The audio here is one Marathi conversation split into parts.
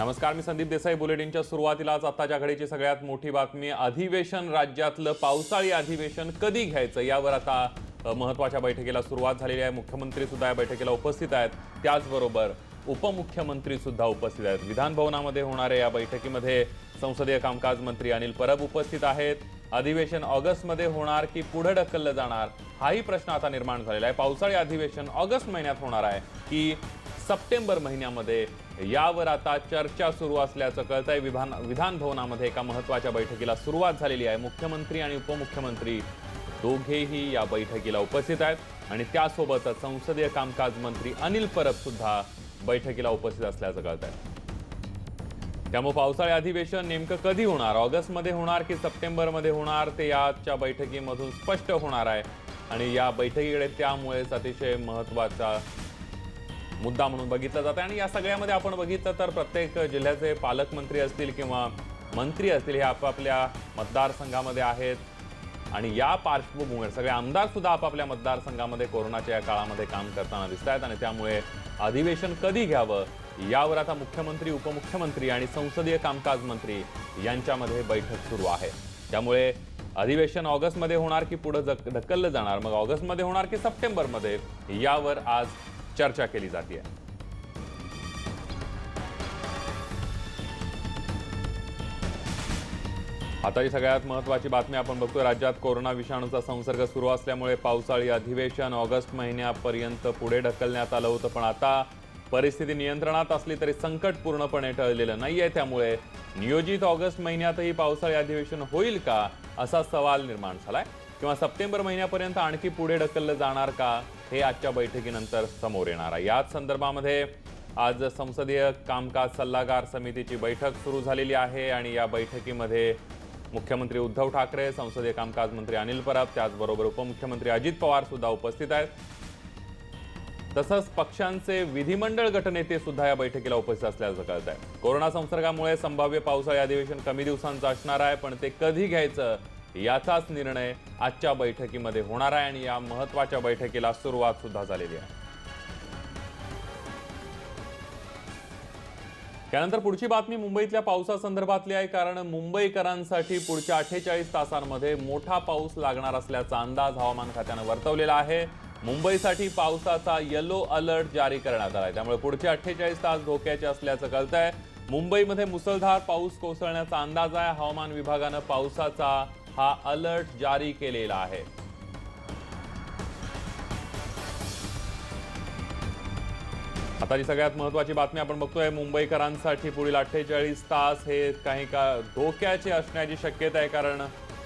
नमस्कार मी संदीप देसाई. बुलेटिनच्या सुरुवातीलाच आत्ताच्या घडीची सगळ्यात मोठी बातमी अधिवेशन राज्यातलं पावसाळी अधिवेशन कधी घ्यायचं? यावर आता महत्त्वाच्या महत्त्वाच्या बैठकीला सुरुवात झालेली आहे. मुख्यमंत्री सुद्धा या बैठकीला उपस्थित आहेत. त्याचबरोबर उपमुख्यमंत्री सुद्धा उपस्थित आहेत. विधानभवनामध्ये होणाऱ्या या बैठकीमध्ये संसदीय कामकाज मंत्री अनिल परब उपस्थित आहेत. अधिवेशन ऑगस्टमध्ये होणार की पुढे ढकललं जाणार हाही प्रश्न आता निर्माण झालेला आहे. पावसाळी अधिवेशन ऑगस्ट महिन्यात होणार आहे की सप्टेंबर महिन्यामध्ये यावर आता चर्चा सुरू असल्याचं कळतंय. विधान विधान भवनामध्ये एका महत्त्वाच्या बैठकीला सुरुवात झालेली आहे. मुख्यमंत्री आणि उपमुख्यमंत्री दोघेही या बैठकीला उपस्थित आहेत. आणि त्यासोबतच संसदीय कामकाज मंत्री अनिल परब सुद्धा बैठकीला उपस्थित असल्याचं कळत आहे त्यामुळे पावसाळी अधिवेशन नेमकं कधी होणार? ऑगस्टमध्ये होणार की सप्टेंबरमध्ये होणार? ते याच्या बैठकीमधून स्पष्ट होणार आहे. आणि या बैठकीकडे त्यामुळेच अतिशय महत्त्वाचा मुद्दा म्हणून बघितला जात आहे आणि या सगळ्यामध्ये आपण बघितलं तर प्रत्येक जिल्ह्याचे पालकमंत्री असतील किंवा मंत्री असतील हे आपापल्या मतदारसंघामध्ये आहेत. आणि या पार्श्वभूमीवर सगळे आमदार सुद्धा आपापल्या मतदारसंघामध्ये कोरोनाच्या या काळामध्ये काम करताना दिसत आहेत आणि त्यामुळे अधिवेशन कधी घ्यावं यावर आता मुख्यमंत्री उपमुख्यमंत्री आणि संसदीय कामकाज मंत्री यांच्यामध्ये बैठक सुरू आहे. त्यामुळे अधिवेशन ऑगस्टमध्ये होणार की पुढं जक- ढकललं जाणार? मग ऑगस्टमध्ये होणार की सप्टेंबरमध्ये? यावर आज चर्चा केली जाते. आताची सगळ्यात महत्वाची बातमी आपण बघतो राज्यात कोरोना विषाणूचा संसर्ग सुरू असल्यामुळे पावसाळी अधिवेशन ऑगस्ट महिन्यापर्यंत पुढे ढकलण्यात आलं होतं. पण आता परिस्थिती नियंत्रणात असली तरी संकट पूर्णपणे टळलेलं नाहीये. त्यामुळे नियोजित ऑगस्ट महिन्यातही पावसाळी अधिवेशन होईल का असा सवाल निर्माण झालाय. किंवा सप्टेंबर महिन्यापर्यंत आणखी पुढे ढकललं जाणार का? हे आजच्या बैठकीनंतर समोर येणार आहे. याच संदर्भामध्ये आज संसदीय कामकाज सल्लागार समितीची बैठक सुरू झालेली आहे आणि या बैठकीमध्ये मुख्यमंत्री उद्धव ठाकरे संसदीय कामकाज मंत्री अनिल परब त्याचबरोबर उपमुख्यमंत्री अजित पवार सुद्धा उपस्थित आहेत. तसंच पक्षांचे विधिमंडळ गटनेते सुद्धा या बैठकीला उपस्थित असल्याचं कळत आहे. कोरोना संसर्गामुळे संभाव्य पावसाळी अधिवेशन कमी दिवसांचं असणार आहे पण ते कधी घ्यायचं याचाच निर्णय आजच्या बैठकीमध्ये होणार आहे आणि या महत्त्वाच्या बैठकीला सुरुवात सुद्धा झालेली आहे. त्यानंतर पुढची बातमी मुंबईतल्या पावसासंदर्भातली आहे कारण मुंबईकरांसाठी पुढच्या अठ्ठेचाळीस तासांमध्ये मोठा पाऊस लागणार असल्याचा अंदाज हवामान खात्यानं वर्तवलेला आहे. मुंबईसाठी पावसाचा येलो अलर्ट जारी करण्यात आला आहे त्यामुळे पुढचे अठ्ठेचाळीस तास धोक्याचे असल्याचं कळत आहे मुंबईमध्ये मुसळधार पाऊस कोसळण्याचा अंदाज आहे. हवामान विभागानं पावसाचा हा अलर्ट जारी केलेला आहे. आता जी सगळ्यात महत्वाची बातमी आपण बघतोय मुंबईकरांसाठी पुढील अठ्ठेचाळीस तास हे काही का धोक्याचे असण्याची शक्यता आहे कारण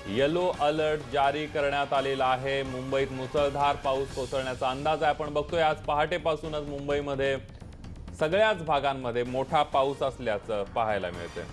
येलो अलर्ट जारी करण्यात आलेला आहे. मुंबईत मुसळधार पाऊस कोसळण्याचा अंदाज आहे. आपण बघतोय आज पहाटेपासूनच मुंबईमध्ये सगळ्याच भागांमध्ये मोठा पाऊस असल्याचं पाहायला मिळते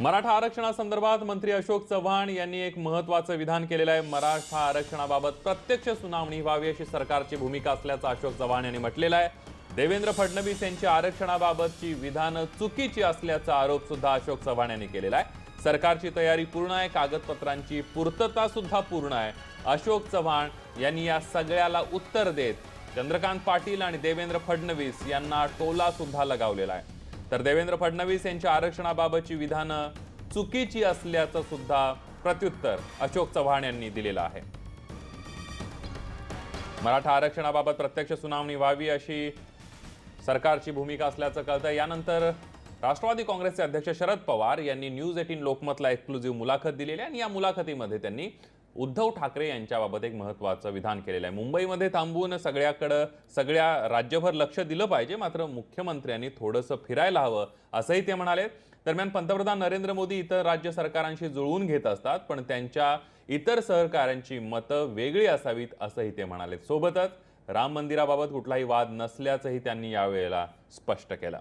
मराठा आरक्षणासंदर्भात मंत्री अशोक चव्हाण यांनी एक महत्वाचं विधान केलेलं आहे. मराठा आरक्षणाबाबत प्रत्यक्ष सुनावणी व्हावी अशी सरकारची भूमिका असल्याचं अशोक चव्हाण यांनी म्हटलेलं आहे. देवेंद्र फडणवीस यांची आरक्षणाबाबतची विधानं चुकीची असल्याचा आरोप सुद्धा अशोक चव्हाण यांनी केलेला आहे. सरकारची तयारी पूर्ण आहे कागदपत्रांची पूर्तता सुद्धा पूर्ण आहे. अशोक चव्हाण यांनी या सगळ्याला उत्तर देत चंद्रकांत पाटील आणि देवेंद्र फडणवीस यांना टोला सुद्धा लगावलेला आहे. तर देवेंद्र फडणवीस यांच्या आरक्षणाबाबतची विधानं चुकीची असल्याचं सुद्धा प्रत्युत्तर अशोक चव्हाण यांनी दिलेलं आहे. मराठा आरक्षणाबाबत प्रत्यक्ष सुनावणी व्हावी अशी सरकारची भूमिका असल्याचं कळतं यानंतर राष्ट्रवादी काँग्रेसचे अध्यक्ष शरद पवार यांनी न्यूज एटीन लोकमतला एक्सक्लुझिव्ह मुलाखत दिलेली आणि या मुलाखतीमध्ये त्यांनी उद्धव ठाकरे यांच्याबाबत एक महत्त्वाचं विधान केलेलं आहे. मुंबईमध्ये थांबून सगळ्याकडं सगळ्या राज्यभर लक्ष दिलं पाहिजे मात्र मुख्यमंत्र्यांनी थोडंसं फिरायला हवं असंही ते म्हणाले दरम्यान पंतप्रधान नरेंद्र मोदी इतर राज्य सरकारांशी जुळवून घेत असतात पण त्यांच्या इतर सहकाऱ्यांची मतं वेगळी असावीत असंही ते म्हणाले सोबतच राम मंदिराबाबत कुठलाही वाद नसल्याचंही त्यांनी यावेळेला स्पष्ट केलं.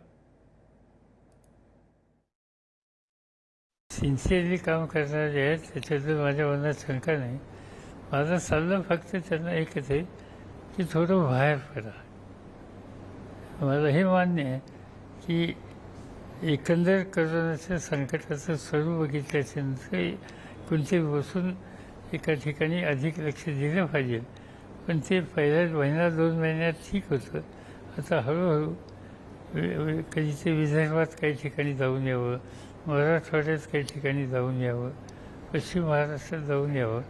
सिन्सिअरली काम करणारे जे आहेत त्याच्याबद्दल माझ्या मनात शंका नाही. माझा सल्ला फक्त त्यांना एकच आहे की थोडं बाहेर पडा. मला हे मान्य आहे की एकंदर करोनाच्या संकटाचं स्वरूप बघितल्याच्यानंतर कोणते बसून एका ठिकाणी अधिक लक्ष दिलं पाहिजे पण ते पहिल्या महिना दोन महिन्यात ठीक होतं. आता हळूहळू कधी ते विदर्भात काही ठिकाणी जाऊन यावं मराठवाड्यात काही ठिकाणी जाऊन यावं पश्चिम महाराष्ट्रात जाऊन यावं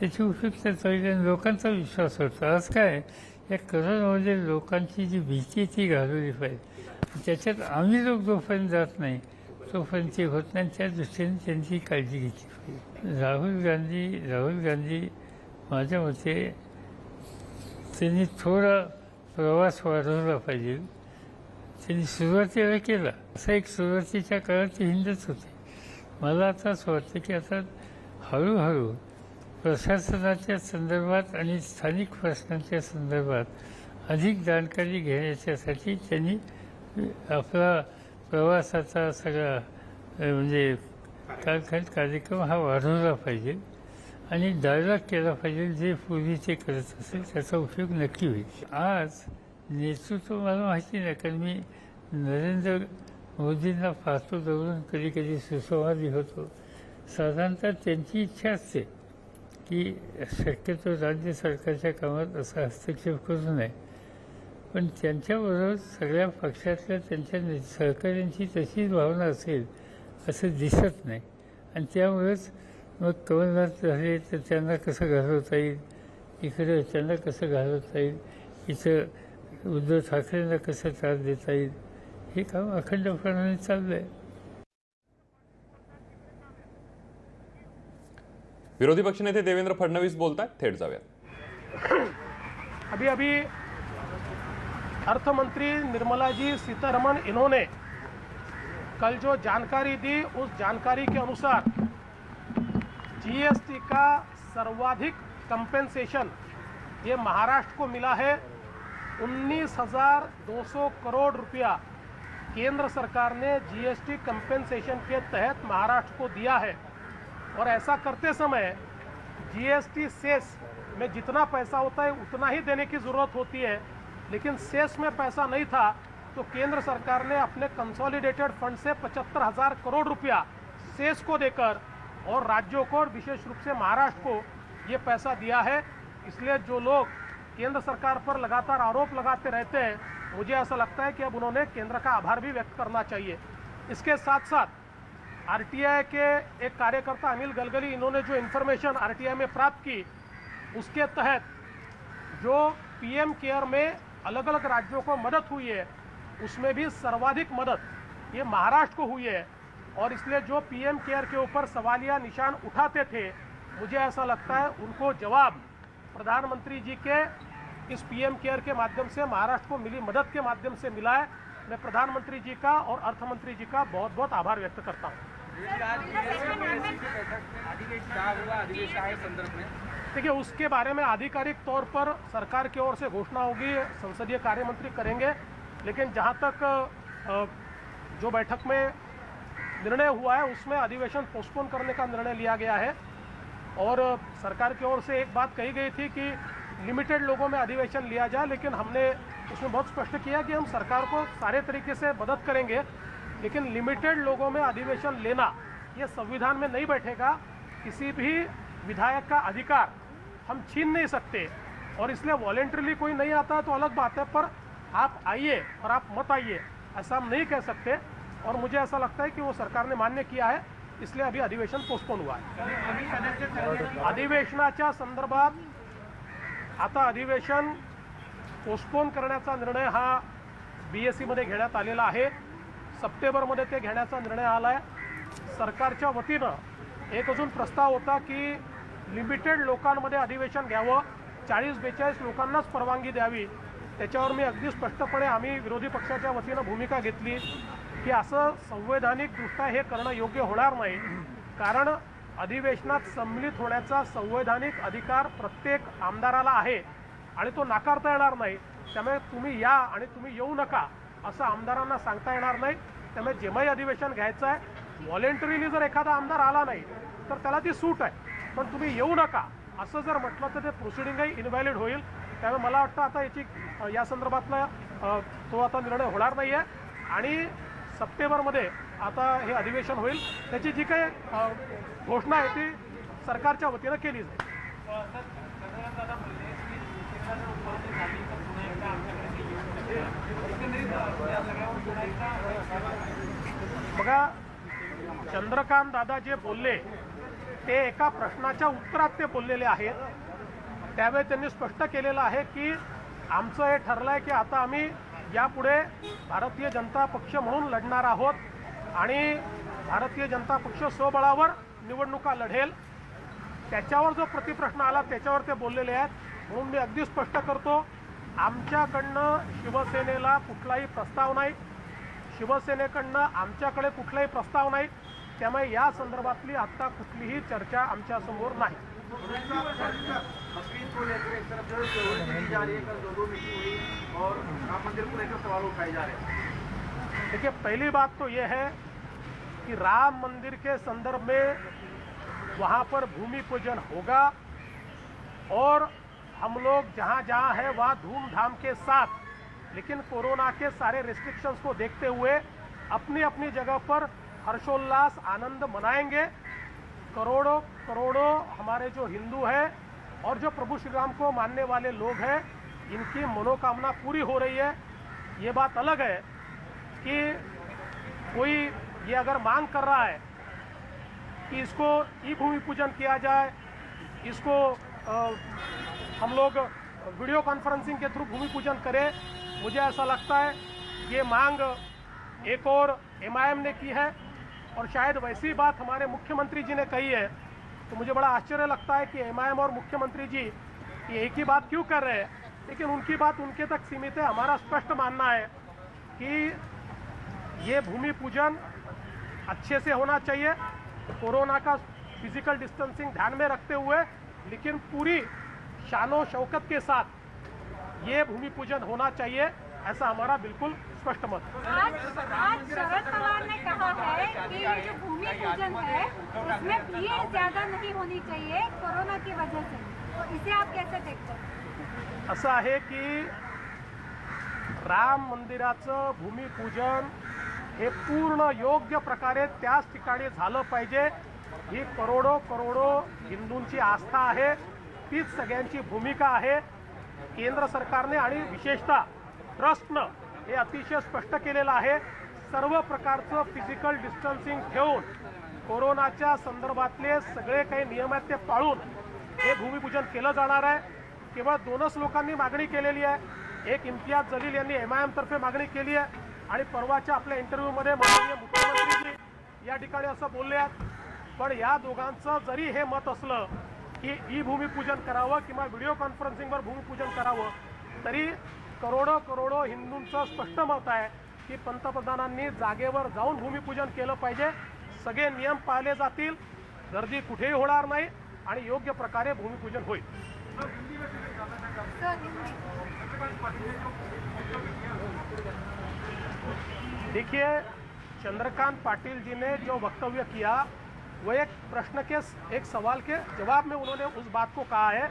त्याची उपयुक्तता होईल आणि लोकांचा विश्वास होता. आज काय? या करोनामध्ये लोकांची जी भीती ती घालवली पाहिजे. त्याच्यात आम्ही लोक जोपर्यंत जात नाही तोपर्यंत ते होत नाही त्या दृष्टीने त्यांची काळजी घेतली पाहिजे. राहुल गांधी राहुल गांधी माझ्या मते त्यांनी थोडा प्रवास वाढवला पाहिजे. त्यांनी सुरुवातीला केला. असा एक सुरुवातीच्या काळात ते हिंदच होते. मला आता असं वाटतं की आता हळूहळू प्रशासनाच्या संदर्भात आणि स्थानिक प्रश्नांच्या संदर्भात अधिक जाणकारी घेण्याच्यासाठी त्यांनी आपला प्रवासाचा सगळा म्हणजे कालखंड कार्यक्रम हा वाढवला पाहिजे आणि डायलॉग केला पाहिजे जे पूर्वी ते करत असेल त्याचा उपयोग नक्की होईल. आज नेतृत्व मला माहिती नाही कारण मी नरेंद्र मोदींना पाहतो जवळून कधी कधी सुसंवादी होतो. साधारणतः त्यांची इच्छा असते की शक्यतो राज्य सरकारच्या कामात असा हस्तक्षेप करू नये. पण त्यांच्याबरोबर सगळ्या पक्षातल्या त्यांच्या ने- सहकाऱ्यांची तशीच भावना असेल असं दिसत नाही. आणि त्यामुळेच मग कमलनाथ झाले तर त्यांना कसं घालवता येईल? इकडं त्यांना कसं घालवता येईल? इथं उद्धव ठाकरेंना कसं त्रास देता येईल? हे काम अखंडपणाने चाललं आहे विरोधी पक्षनेते देवेंद्र फडणवीस बोलतात थेट जाऊयात. अभी अभी अर्थ मंत्री निर्मला जी सीतारमन इन्होंने कल जो जानकारी दी उस जानकारी के अनुसार जीएसटी का सर्वाधिक कंपेंसेशन ये महाराष्ट्र को मिला है। उन्नीस हज़ार दो सौ करोड़ रुपया केंद्र सरकार ने जीएसटी कंपेंसेशन के तहत महाराष्ट्र को दिया है। और ऐसा करते समय जीएसटी सेस में जितना पैसा होता है, उतना ही देने की ज़रूरत होती है। लेकिन सेस में पैसा नहीं था तो केंद्र सरकार ने अपने कंसोलिडेटेड फंड से पचहत्तर हज़ार करोड़ रुपया सेस को देकर और राज्यों को और विशेष रूप से महाराष्ट्र को ये पैसा दिया है। इसलिए जो लोग केंद्र सरकार पर लगातार आरोप लगाते रहते हैं। मुझे ऐसा लगता है कि अब उन्होंने केंद्र का आभार भी व्यक्त करना चाहिए। इसके साथ साथ आरटीआई के एक कार्यकर्ता अनिल गलगली, इन्होंने जो इन्फॉर्मेशन आरटीआई में प्राप्त की, उसके तहत जो पीएम केयर में अलग अलग राज्यों को मदद हुई है, उसमें भी सर्वाधिक मदद ये महाराष्ट्र को हुई है। और इसलिए जो पीएम केयर के ऊपर सवालिया निशान उठाते थे, मुझे ऐसा लगता है उनको जवाब प्रधानमंत्री जी के इस पीएम केयर के माध्यम से, महाराष्ट्र को मिली मदद के माध्यम से मिला है। मैं प्रधानमंत्री जी का और अर्थ मंत्री जी का बहुत बहुत आभार व्यक्त करता हूँ। देखिए, उसके बारे में आधिकारिक तौर पर सरकार की ओर से घोषणा होगी, संसदीय कार्य मंत्री करेंगे, लेकिन जहाँ तक जो बैठक में निर्णय हुआ है, उसमें अधिवेशन पोस्टपोन करने का निर्णय लिया गया है। और सरकार की ओर से एक बात कही गई थी कि लिमिटेड लोगों में अधिवेशन लिया जाए, लेकिन हमने उसमें बहुत स्पष्ट किया कि हम सरकार को सारे तरीके से मदद करेंगे, लेकिन लिमिटेड लोगों में अधिवेशन लेना, ये संविधान में नहीं बैठेगा। किसी भी विधायक का अधिकार हम छीन नहीं सकते और इसलिए वॉलेंट्रीली कोई नहीं आता तो अलग बात है, पर आप आइए और आप मत आइए, ऐसा हम नहीं कह सकते। और मुझे ऐसा लगता है कि वो सरकार ने मान्य किया है। इसलिए अभी अधिवेशन पोस्टपोन हुआ है। अधिवेशनाच्या संदर्भात आता अधिवेशन पोस्टपोन करण्याचा निर्णय हा बी एस सीमध्ये घेण्यात आलेला आहे. सप्टेंबरमध्ये ते घेण्याचा निर्णय आला आहे सरकारच्या वतीनं एक अजून प्रस्ताव होता की लिमिटेड लोकांमध्ये अधिवेशन घ्यावं. चाळीस बेचाळीस लोकांनाच परवानगी द्यावी. त्याच्यावर मी अगदी स्पष्टपणे आम्ही विरोधी पक्षाच्या वतीनं भूमिका घेतली. की असं संवैधानिकदृष्ट्या हे करणं योग्य होणार नाही. कारण अधिवेशनात सम्मिलित होण्याचा संवैधानिक अधिकार प्रत्येक आमदाराला आहे आणि तो नाकारता येणार नाही. त्यामुळे तुम्ही या आणि तुम्ही येऊ नका असं आमदारांना सांगता येणार नाही. त्यामुळे जेव्हाही अधिवेशन घ्यायचं आहे व्हॉलेंटरीली जर एखादा आमदार आला नाही तर त्याला ती सूट आहे. पण तुम्ही येऊ नका असं जर म्हटलं तर ते प्रोसिडिंगही इनव्हॅलिड होईल. त्यामुळे मला वाटतं आता याची या संदर्भातला तो आता निर्णय होणार नाही आहे आणि सप्टेंबरमध्ये आता हे अधिवेशन होईल. त्याची जी काही घोषणा आहे ती सरकारच्या वतीनं केली जाईल. बघा चंद्रकांत दादा जे बोलले ते एका प्रश्नाच्या उत्तरात ते बोललेले आहेत. त्यावेळी त्यांनी स्पष्ट केलेलं आहे की आमचं हे ठरलं आहे की आता आम्ही यापुढे भारतीय जनता पक्ष म्हणून लढणार आहोत आणि भारतीय जनता पक्ष स्वबळावर निवडणुका लढेल. त्याच्यावर जो प्रतिप्रश्न आला त्याच्यावर ते बोललेले आहेत. म्हणून मी अगदी स्पष्ट करतो आमच्याकडनं शिवसेनेला कुठलाही प्रस्ताव नाही. शिवसेनेकडनं आमच्याकडे कुठलाही प्रस्ताव नाही. त्यामुळे या संदर्भातली आत्ता कुठलीही चर्चा आमच्यासमोर नाही. राम मंदिर देखिए, पहली बात तो ये है कि राम मंदिर के संदर्भ में वहाँ पर भूमि पूजन होगा और हम लोग जहाँ जहाँ है वहाँ धूमधाम के साथ, लेकिन कोरोना के सारे रिस्ट्रिक्शंस को देखते हुए अपनी अपनी जगह पर हर्षोल्लास, आनंद मनाएँगे। करोड़ों करोड़ों हमारे जो हिंदू हैं और जो प्रभु श्री राम को मानने वाले लोग हैं इनकी मनोकामना पूरी हो रही है। ये बात अलग है कि कोई ये अगर मांग कर रहा है कि इसको ई भूमि पूजन किया जाए इसको अ, हम लोग वीडियो कॉन्फ्रेंसिंग के थ्रू भूमि पूजन करें मुझे ऐसा लगता है। ये मांग एक और एम ने की है। और शायद वैसी बात हमारे मुख्यमंत्री जी ने कही है तो मुझे बड़ा आश्चर्य लगता है कि एमआईएम और मुख्यमंत्री जी ये एक ही बात क्यों कर रहे हैं? लेकिन उनकी बात उनके तक सीमित है। हमारा स्पष्ट मानना है कि ये भूमि पूजन अच्छे से होना चाहिए। कोरोना का फ़िज़िकल डिस्टेंसिंग ध्यान में रखते हुए, लेकिन पूरी शानो शौकत के साथ ये भूमि पूजन होना चाहिए। ऐसा हमारा बिल्कुल स्पष्ट मत आज आज शरद पवार ने कहा है कि ये जो भूमि पूजन है इसमें भीड़ ज्यादा नहीं होनी चाहिए कोरोना की वजह से। तो इसे आप कैसे देखते हैं? असं आहे की राम मंदिराचं भूमिपूजन हे पूर्ण योग्य प्रकारे त्याच ठिकाणी झालं पाहिजे. ही करोडो करोडो हिंदूंची आस्था आहे. तीच सगळ्यांची भूमिका आहे. केंद्र सरकारने आणि विशेषतः ट्रस्टनं हे अतिशय स्पष्ट केलेलं आहे. सर्व प्रकारचं फिजिकल डिस्टन्सिंग ठेवून कोरोनाच्या संदर्भातले सगळे काही नियम आहेत ते पाळून हे भूमिपूजन केलं जाणार आहे. केवळ दोनच लोकांनी मागणी केलेली आहे. एक इम्तियाज जलील यांनी एम आय एमतर्फे मागणी केली आहे. आणि परवाच्या आपल्या इंटरव्ह्यूमध्ये माननीय मुख्यमंत्रीजी या ठिकाणी असं बोलले आहेत. पण या दोघांचं जरी हे मत असलं की ई भूमिपूजन करावं किंवा व्हिडिओ कॉन्फरन्सिंगवर भूमिपूजन करावं तरी करोडो करोडो हिंदूंचं स्पष्ट मत आहे की पंतप्रधानांनी जागेवर जाऊन भूमिपूजन केलं पाहिजे. सगळे नियम पाळले जातील. गर्दी कुठेही होणार नाही आणि योग्य प्रकारे भूमिपूजन होईल. देखिए चंद्रकांत पाटिल जी ने जो वक्तव्य किया वो एक प्रश्न के एक सवाल के जवाब में उन्होंने उस बात को कहा है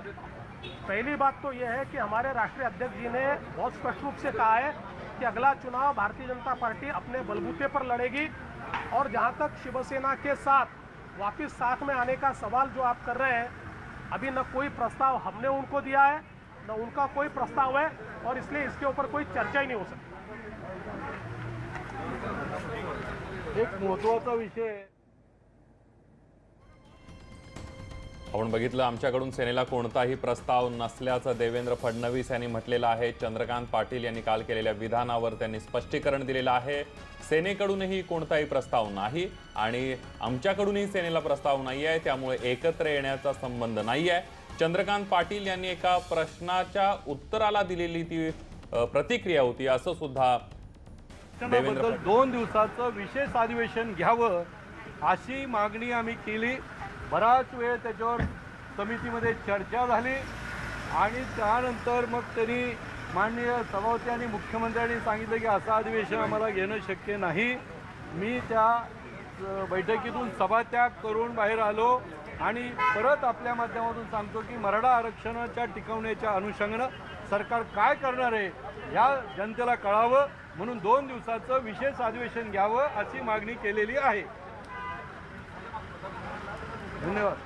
पहली बात तो यह है कि हमारे राष्ट्रीय अध्यक्ष जी ने बहुत स्पष्ट रूप से कहा है कि अगला चुनाव भारतीय जनता पार्टी अपने बलबूते पर लड़ेगी और जहाँ तक शिवसेना के साथ वापस साथ में आने का सवाल जो आप कर रहे हैं, अभी न कोई प्रस्ताव हमने उनको दिया है, न उनका कोई प्रस्ताव है और इसलिए इसके ऊपर कोई चर्चा ही नहीं हो सकती। एक महत्वाचा विषय आपण बघितलं आमच्याकडून सेनेला कोणताही प्रस्ताव नसल्याचं देवेंद्र फडणवीस यांनी म्हटलेलं आहे. चंद्रकांत पाटील यांनी काल केलेल्या विधानावर त्यांनी स्पष्टीकरण दिलेलं आहे. सेनेकडूनही कोणताही प्रस्ताव नाही आणि आमच्याकडूनही सेनेला प्रस्ताव नाही आहे. त्यामुळे एकत्र येण्याचा संबंध नाही आहे. चंद्रकांत पाटील यांनी एका प्रश्नाच्या उत्तराला दिलेली ती प्रतिक्रिया होती असं सुद्धा दोन दिवसाचं विशेष अधिवेशन घ्यावं अशी मागणी आम्ही केली. बराच वेळ त्याच्यावर समितीमध्ये चर्चा झाली आणि त्यानंतर मग त्यांनी माननीय सभापती आणि मुख्यमंत्र्यांनी सांगितलं की असं अधिवेशन आम्हाला घेणं शक्य नाही. मी त्या बैठकीतून सभात्याग करून बाहेर आलो आणि परत आपल्या माध्यमातून सांगतो की मराठा आरक्षणाच्या टिकवण्याच्या अनुषंगानं सरकार काय करणार आहे या जनतेला कळावं म्हणून दोन दिवसाचं विशेष अधिवेशन घ्यावं अशी मागणी केलेली आहे. धन्यवाद.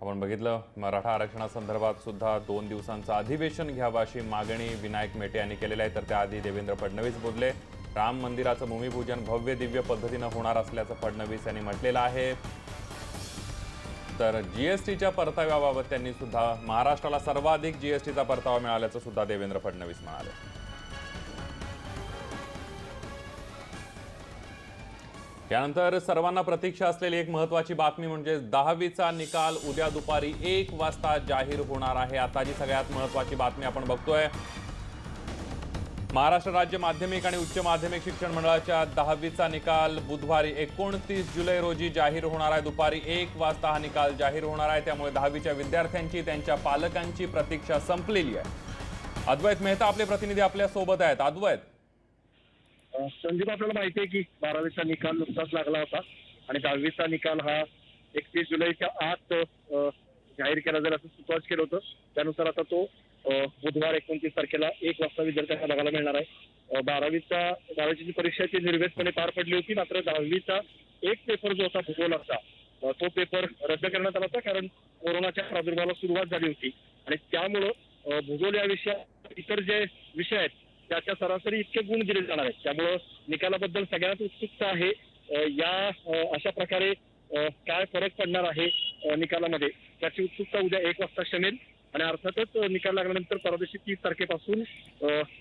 आपण बघितलं मराठा आरक्षणासंदर्भात सुद्धा दोन दिवसांचं अधिवेशन घ्यावं अशी मागणी विनायक मेटे यांनी केलेली आहे. तर त्याआधी देवेंद्र फडणवीस बोलले राम मंदिराचं भूमिपूजन भव्य दिव्य पद्धतीनं होणार असल्याचं फडणवीस यांनी म्हटलेलं आहे. तर जीएसटीच्या परताव्याबाबत त्यांनी सुद्धा महाराष्ट्राला सर्वाधिक जीएसटीचा परतावा मिळाल्याचं सुद्धा देवेंद्र फडणवीस म्हणाले. त्यानंतर सर्वांना प्रतीक्षा असलेली एक महत्वाची बातमी म्हणजे दहावीचा निकाल उद्या दुपारी एक वाजता जाहीर होणार आहे. आता जी सगळ्यात महत्वाची बातमी आपण बघतोय महाराष्ट्र राज्य माध्यमिक आणि उच्च माध्यमिक शिक्षण मंडळाच्या दहावीचा निकाल बुधवारी एकोणतीस जुलै रोजी जाहीर होणार आहे. दुपारी एक वाजता हा निकाल जाहीर होणार आहे. त्यामुळे दहावीच्या विद्यार्थ्यांची त्यांच्या पालकांची प्रतीक्षा संपलेली आहे. अद्वैत मेहता आपले प्रतिनिधी आपल्यासोबत आहेत. अद्वैत संदीप आपल्याला माहिती आहे की बारावीचा निकाल नुकताच लागला होता आणि दहावीचा निकाल हा एकतीस जुलैच्या आत जाहीर केला जाईल असं सुचवाच केलं होतं. त्यानुसार आता तो बुधवार एकोणतीस तारखेला एक वाजता विद्यार्थ्यांना बघायला मिळणार आहे. बारावीचा बारावीची जी परीक्षा ती निर्वेसपणे पार पडली होती मात्र दहावीचा एक पेपर जो होता भूगोलाचा तो पेपर रद्द करण्यात आला होता कारण कोरोनाच्या प्रादुर्भावाला सुरुवात झाली होती. आणि त्यामुळं भूगोल या विषयात इतर जे विषय आहेत त्याच्या सरासरी इतके गुण दिले जाणार आहेत. त्यामुळं निकालाबद्दल सगळ्यात उत्सुकता आहे. या अशा प्रकारे काय फरक पडणार आहे निकालामध्ये? त्याची उत्सुकता उद्या एक वाजता शमेल आणि अर्थातच निकाल लागल्यानंतर परदेशी तीस तारखेपासून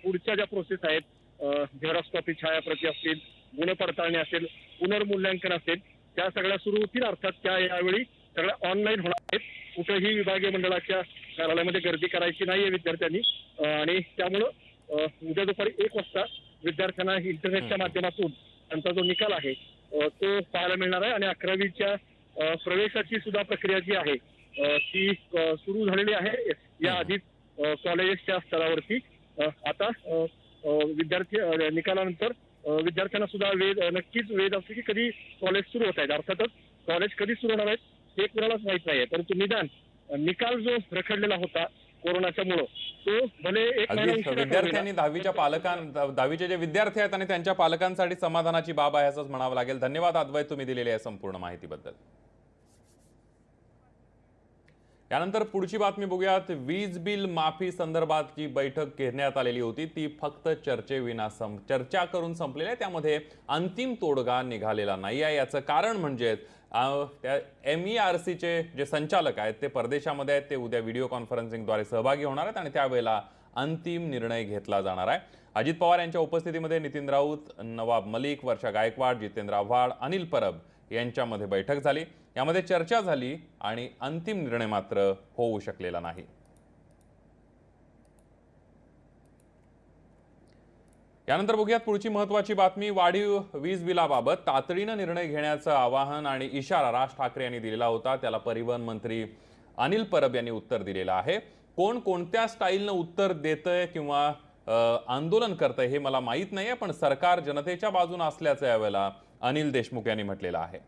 पुढच्या ज्या प्रोसेस आहेत झेरॉस्कॉपी छायाप्रती असतील गुणपडताळणी असेल पुनर्मूल्यांकन असेल त्या सगळ्या सुरू होतील. अर्थात त्या यावेळी सगळ्या ऑनलाईन होणार आहेत. कुठेही विभागीय मंडळाच्या कार्यालयामध्ये गर्दी करायची नाहीये विद्यार्थ्यांनी. आणि त्यामुळं उद्या दुपारी एक वाजता विद्यार्थ्यांना इंटरनेटच्या माध्यमातून त्यांचा जो निकाल आहे तो पाहायला मिळणार आहे. आणि अकरावीच्या प्रवेशाची सुद्धा प्रक्रिया जी आहे ती सुरू झालेली आहे. या आधीच कॉलेजेसच्या स्तरावरती आता विद्यार्थी निकालानंतर विद्यार्थ्यांना सुद्धा वेध अ, नक्कीच वेध असतो की कधी कॉलेज सुरू होत आहेत. अर्थातच कॉलेज कधी सुरू होणार आहेत हे कुणालाच माहीत नाहीये. परंतु निदान निकाल जो रखडलेला होता कोरोनाच्या मुळे तो भले एक विद्यार्थ्यांनी दहावीच्या पालकां दहावीचे जे विद्यार्थी आहेत आणि त्यांच्या पालकांसाठी समाधानाची बाब आहे असंच म्हणावं लागेल. धन्यवाद अद्वैत तुम्ही दिलेल्या या संपूर्ण माहितीबद्दल. यानंतर पुढची बातमी बघूयात. वीज बिल माफी संदर्भात जी बैठक घेण्यात आलेली होती. ती फक्त चर्चेविना सं चर्चा करून संपलेली आहे. त्यामध्ये अंतिम तोडगा निघालेला नाही आहे. याचं कारण म्हणजे त्या एम ई आर सीचे जे संचालक आहेत ते परदेशामध्ये आहेत ते उद्या व्हिडिओ कॉन्फरन्सिंगद्वारे सहभागी होणार आहेत आणि त्यावेळेला अंतिम निर्णय घेतला जाणार आहे. अजित पवार यांच्या उपस्थितीमध्ये नितीन राऊत नवाब मलिक वर्षा गायकवाड जितेंद्र आव्हाड अनिल परब यांच्यामध्ये बैठक झाली. यामध्ये चर्चा झाली आणि अंतिम निर्णय मात्र होऊ शकलेला नाही. यानंतर बघूयात पुढची महत्वाची बातमी. वाढीव वीज बिलाबाबत तातडीनं निर्णय घेण्याचं आवाहन आणि इशारा राज ठाकरे यांनी दिलेला होता. त्याला परिवहन मंत्री अनिल परब यांनी उत्तर दिलेलं आहे. कोण कोणत्या स्टाईलनं उत्तर देतंय किंवा आंदोलन करतंय हे मला माहीत नाहीये पण सरकार जनतेच्या बाजून असल्याचं यावेळेला अनिल देशमुख यांनी म्हटलेलं आहे.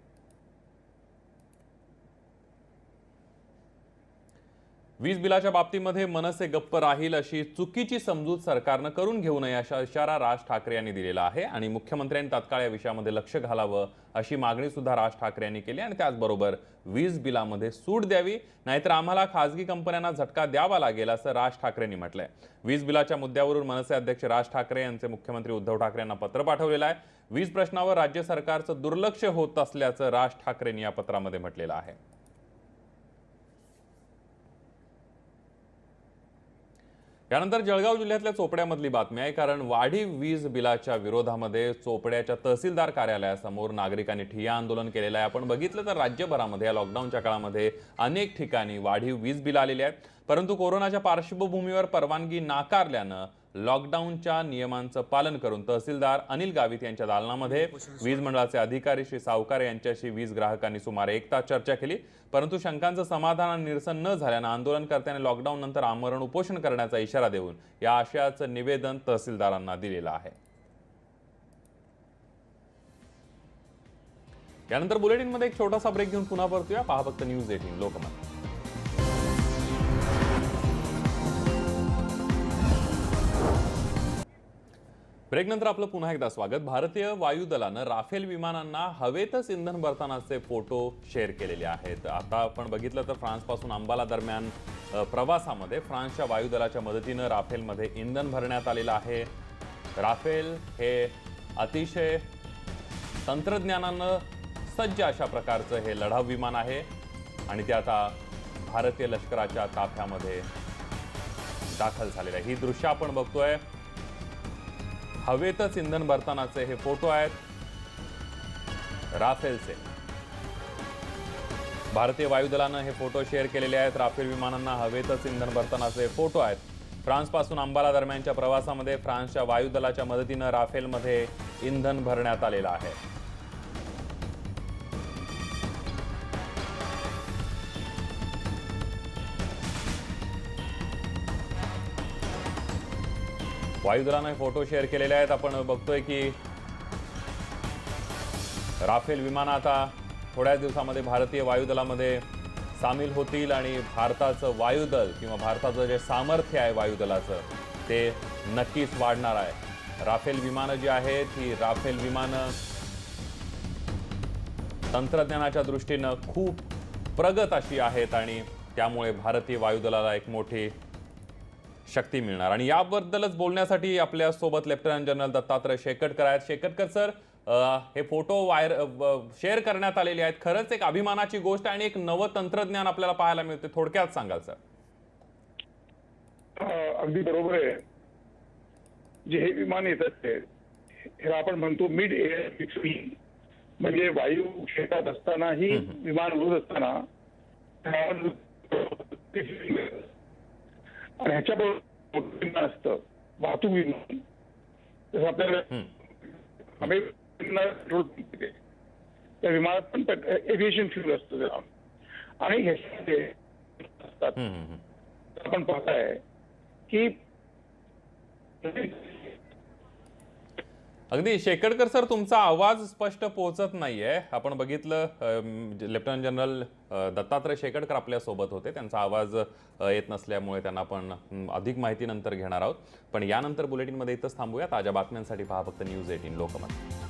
वीज बिलाच्या बाबतीमध्ये मनसे गप्प राहील अशी चुकीची समजूत सरकारनं करून घेऊ नये अशा इशारा राज ठाकरे यांनी दिलेला आहे आणि मुख्यमंत्र्यांनी तात्काळ या विषयामध्ये लक्ष घालावं अशी मागणी सुद्धा राज ठाकरे यांनी केली आणि त्याचबरोबर वीज बिलामध्ये सूट द्यावी नाहीतर आम्हाला खासगी कंपन्यांना झटका द्यावा लागेल असं राज ठाकरेंनी म्हटलंय. वीज बिलाच्या मुद्द्यावरून मनसे अध्यक्ष राज ठाकरे यांचे मुख्यमंत्री उद्धव ठाकरे यांना पत्र पाठवलेलं आहे. वीज प्रश्नावर राज्य सरकारचं दुर्लक्ष होत असल्याचं राज ठाकरेंनी या पत्रामध्ये म्हटलेलं आहे. यानंतर जळगाव जिल्ह्यातल्या चोपड्यामधली बातमी आहे कारण वाढीव वीज बिलाच्या विरोधामध्ये चोपड्याच्या तहसीलदार कार्यालयासमोर नागरिकांनी ठिय्या आंदोलन केलेलं आहे. आपण बघितलं तर राज्यभरामध्ये या लॉकडाऊनच्या काळामध्ये अनेक ठिकाणी वाढीव वीज बिल आलेली आहेत. परंतु कोरोनाच्या पार्श्वभूमीवर परवानगी नाकारल्यानं लॉकडाऊनच्या नियमांचं पालन करून तहसीलदार अनिल गावित यांच्या दालनामध्ये वीज मंडळाचे अधिकारी श्री सावकार यांच्याशी वीज ग्राहकांनी सुमारे एक तास चर्चा केली. परंतु शंकांचं समाधान आणि निरसन न झाल्यानं आंदोलनकर्त्यांनी लॉकडाऊन नंतर आमरण उपोषण करण्याचा इशारा देऊन या आशयाचं निवेदन तहसीलदारांना दिलेलं आहे. यानंतर बुलेटिनमध्ये एक छोटासा ब्रेक घेऊन पुन्हा परतूया. पहा फक्त न्यूज एटीन लोकमत. ब्रेकनंतर आपलं पुन्हा एकदा स्वागत. भारतीय वायुदलानं राफेल विमानांना हवेतच इंधन भरतानाचे फोटो शेअर केलेले आहेत. आता आपण बघितलं तर फ्रान्सपासून अंबाला दरम्यान प्रवासामध्ये फ्रान्सच्या वायुदलाच्या मदतीनं राफेलमध्ये इंधन भरण्यात आलेलं आहे. राफेल हे अतिशय तंत्रज्ञानानं सज्ज अशा प्रकारचं हे लढाऊ विमान आहे. आणि ते आता भारतीय लष्कराच्या ताफ्यामध्ये दाखल झालेलं आहे. ही दृश्य आपण बघतोय. हवेतच इंधन भरतानाचे हे फोटो आहेत राफेलचे. भारतीय वायुदलानं हे फोटो शेअर केलेले आहेत. राफेल विमानांना हवेतच इंधन भरतानाचे फोटो आहेत. फ्रान्सपासून अंबाला दरम्यानच्या प्रवासामध्ये फ्रान्सच्या वायुदलाच्या मदतीनं राफेलमध्ये इंधन भरण्यात आलेलं आहे. वायुदलानं फोटो शेअर केलेले आहेत. आपण बघतोय की राफेल विमानं आता थोड्याच दिवसामध्ये भारतीय वायुदलामध्ये सामील होतील आणि भारताचं वायुदल किंवा भारताचं जे सामर्थ्य आहे वायुदलाचं ते नक्कीच वाढणार आहे. राफेल विमानं जी आहेत ही राफेल विमानं तंत्रज्ञानाच्या दृष्टीनं खूप प्रगत अशी आहेत आणि त्यामुळे भारतीय वायुदलाला एक मोठी शक्ती मिळणार. आणि याबद्दलच बोलण्यासाठी आपल्यासोबत लेफ्टनंट जनरल दत्तात्रय शेकटकर आहेत. शेकटकर सर हे फोटो वायर शेअर करण्यात आलेले आहेत. खरंच एक अभिमानाची गोष्ट आणि एक नवं तंत्रज्ञान आपल्याला पाहायला मिळते थोडक्यात सांगाल सर. अगदी बरोबर आहे. जे हे विमान येतात ह्याला आपण म्हणतो मिड एअर म्हणजे वायू क्षेत्रात असतानाही विमान उडत असताना त्यावर ते fixing असतं. आणि ह्याच्याबरोबर असतं. वाहतूक विमान जसं पेट्रोल पंप तिथे. त्या विमानात पण एव्हिएशन फ्युल असतं त्याला. आणि ह्याच्यामध्ये असतात. आपण पाहताय की अगदी शेकडकर सर तुमचा आवाज स्पष्ट पोहोचत नाहीये. आपण बघितलं म्हणजे लेफ्टनंट जनरल दत्तात्रय शेकडकर आपल्यासोबत होते. त्यांचा आवाज येत नसल्यामुळे त्यांना आपण अधिक माहिती नंतर घेणार आहोत. पण यानंतर बुलेटिनमध्ये इथंच थांबूया ताज्या बातम्यांसाठी पहा फक्त न्यूज एटीन लोकमत.